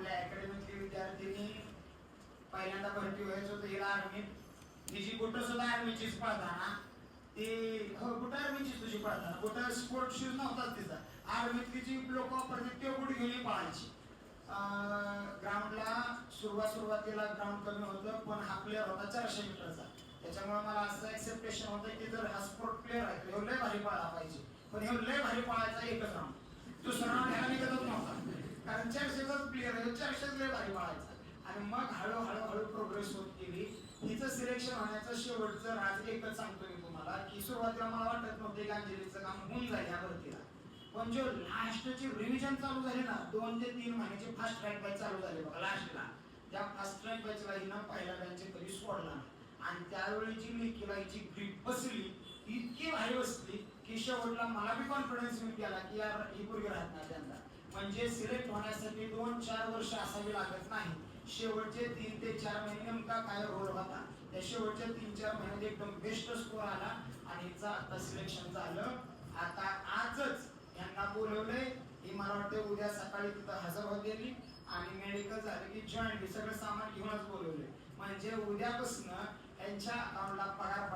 आपल्या अकॅडमीतली विद्यार्थिनी पहिल्यांदा भरती व्हायचं होतं हिला आर्मीत तिची कुठं सुद्धा आर्मीचीच पळताना ती हो कुठं आर्मीचीच तुझी पळताना कुठं स्पोर्ट शूज नव्हताच तिचा आर्मीतली जी लोक वापरते ते कुठे घेऊन पळायची. ग्राउंडला सुरुवात सुरुवातीला ग्राउंड कमी होतं पण हा प्लेअर होता चारशे मीटरचा. त्याच्यामुळे मला असं एक्सेप्टेशन होतं की जर हा स्पोर्ट प्लेअर आहे तर लय भारी पळायला पाहिजे. पण ह्यो लय भारी पळायचा एकच राऊंड दुसरा राऊंड ह्याला निघतच नव्हता. चारशेचाच प्लेअर लय भारी पळायचा आणि मग हळूहळू हळू प्रोग्रेस होत गेली. तिचं सिलेक्शन होण्याचं शेवटचं राज एकच सांगतो मी तुम्हाला की सुरुवातीला मला वाटत नव्हते की काम होऊन जाईल या भरतीला. पण जो लास्टची रिव्हिजन चालू झाली ना दोन ते तीन महिन्याचे फास्ट ट्रॅक बॅच चालू झाले बघा लास्टला त्या फास्ट ट्रॅक बॅचला हिनं पहिल्या बँचे कधी सोडला नाही. आणि त्यावेळी जी लेकीला हिची ग्रीप बसली इतकी भारी बसली की शेवटला मला बी कॉन्फिडन्स मी केला की यार ही पूर्वी राहत नाही त्यांना म्हणजे सिलेक्ट होण्यासाठी दोन चार वर्ष असावी लागत नाही. शेवटचे तीन ते चार महिने नेमका काय रोल होता? त्या शेवटच्या तीन चार महिन्यात एकदम बेस्ट स्कोर आला आणि आता सिलेक्शन झालं. आता आजच यांना बोलवलंय. ही मला वाटतं उद्या सकाळी तिथं हजर होतेली आणि मेडिकल झालं की जॉईंट सगळं सामान घेऊनच बोलवलंय. म्हणजे उद्यापासून यांच्या अकाउंटला पगार